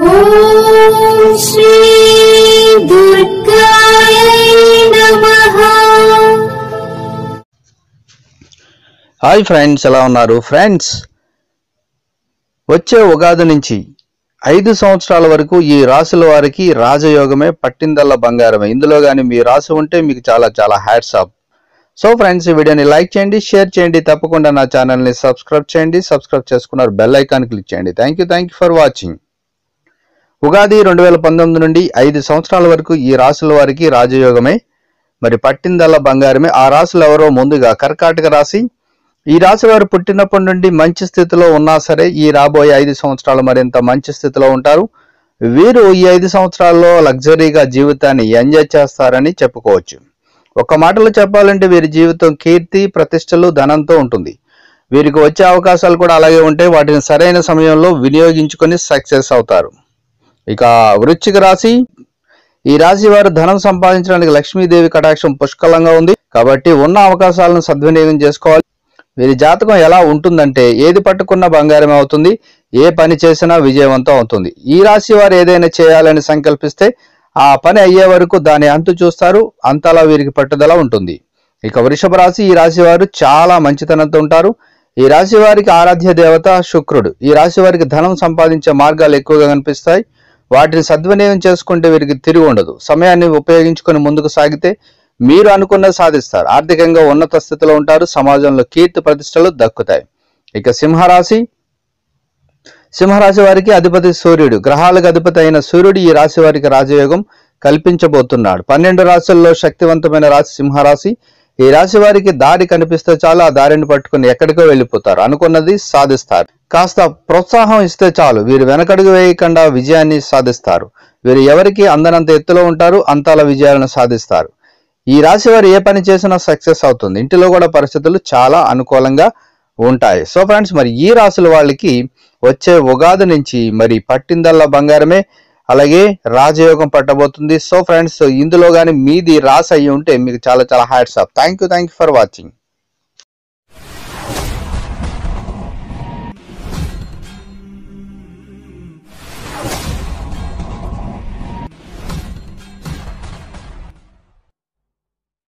ॐ श्री दुर्गायै नमः hi friends ఎలా ఉన్నారు ఫ్రెండ్స్ వచ్చే ఉగాది నుంచి ఐదు సంవత్సరాల వరకు ఈ రాసుల వారికి రాజయోగమే పట్టిందల్ల బంగారమే ఇందులో కానీ మీ రాసి ఉంటే మీకు చాలా చాలా హ్యాట్స్ ఆఫ్ సో ఫ్రెండ్స్ ఈ వీడియోని లైక్ చేయండి షేర్ చేయండి తప్పకుండా నా ఛానల్ని సబ్స్క్రైబ్ చేయండి సబ్స్క్రైబ్ చేసుకున్నారు బెల్ ఐకాన్ క్లిక్ చేయండి thank you thank you for watching Ugadi రెండు వేల పంతొమ్మిది నుండి ఐదు సంవత్సరాల వరకు ఈ రాసుల వారికి రాజయోగమే. మరి పట్టిందల్ల బంగారమే. ఆ రాసులు ఎవరో ముందుగా కర్కాటక రాశి. ఈ రాశి వారు పుట్టినప్పటి నుండి మంచి స్థితిలో ఉన్నా సరే ఈ రాబోయే ఐదు సంవత్సరాలు మరింత మంచి స్థితిలో ఉంటారు. వీరు ఈ ఐదు సంవత్సరాల్లో లగ్జరీగా జీవితాన్ని ఎంజాయ్ చేస్తారని చెప్పుకోవచ్చు. ఒక మాటలో చెప్పాలంటే వీరి జీవితం కీర్తి ప్రతిష్టలు ధనంతో ఉంటుంది. వీరికి వచ్చే అవకాశాలు కూడా అలాగే ఉంటాయి వాటిని సరైన సమయంలో వినియోగించుకొని సక్సెస్ అవుతారు. ఇక వృశ్చిక రాశి. ఈ రాశి వారు ధనం సంపాదించడానికి లక్ష్మీదేవి కటాక్షం పుష్కలంగా ఉంది. కాబట్టి ఉన్న అవకాశాలను సద్వినియోగం చేసుకోవాలి. వీరి జాతకం ఎలా ఉంటుందంటే ఏది పట్టుకున్న బంగారం అవుతుంది ఏ పని చేసినా విజయవంతం అవుతుంది. ఈ రాశి వారు ఏదైనా చేయాలని సంకల్పిస్తే ఆ పని అయ్యే వరకు దాని అంతు చూస్తారు అంతలా వీరికి పట్టుదల ఉంటుంది. ఇక వృషభ రాశి ఈ రాశి వారు చాలా మంచితనంతో ఉంటారు. ఈ రాశి వారికి ఆరాధ్య దేవత శుక్రుడు. ఈ రాశి వారికి ధనం సంపాదించే మార్గాలు ఎక్కువగా కనిపిస్తాయి. వాటిని సద్వినియోగం చేసుకుంటే వీరికి తిరిగి ఉండదు. సమయాన్ని ఉపయోగించుకొని ముందుకు సాగితే మీరు అనుకున్నది సాధిస్తారు. ఆర్థికంగా ఉన్నత స్థితిలో ఉంటారు. సమాజంలో కీర్తి ప్రతిష్టలు దక్కుతాయి. ఇక సింహరాశి. సింహరాశి వారికి అధిపతి సూర్యుడు. గ్రహాలకు అధిపతి అయిన సూర్యుడు ఈ రాశి వారికి రాజయోగం కల్పించబోతున్నాడు. పన్నెండు రాశుల్లో శక్తివంతమైన రాశి సింహరాశి. ఈ రాశి వారికి దారి కనిపిస్తే చాలు ఆ దారిని పట్టుకుని ఎక్కడికో వెళ్ళిపోతారు. అనుకున్నది సాధిస్తారు. కాస్త ప్రోత్సాహం ఇస్తే చాలు వీరు వెనకడుగు వేయకుండా విజయాన్ని సాధిస్తారు. వీరు ఎవరికి అందనంత ఎత్తులో ఉంటారు అంతాల విజయాలను సాధిస్తారు. ఈ రాశి వారు ఏ పని చేసినా సక్సెస్ అవుతుంది. ఇంటిలో కూడా పరిస్థితులు చాలా అనుకూలంగా ఉంటాయి. సో ఫ్రెండ్స్ మరి ఈ రాశుల వాళ్ళకి వచ్చే ఉగాది నుంచి మరి పట్టిందల్లా బంగారమే. అలాగే రాజయోగం పట్టబోతుంది. సో ఫ్రెండ్స్ ఇందులో కానీ మీది రాసి అయ్యి ఉంటే మీకు చాలా చాలా hats off thank you thank you for watching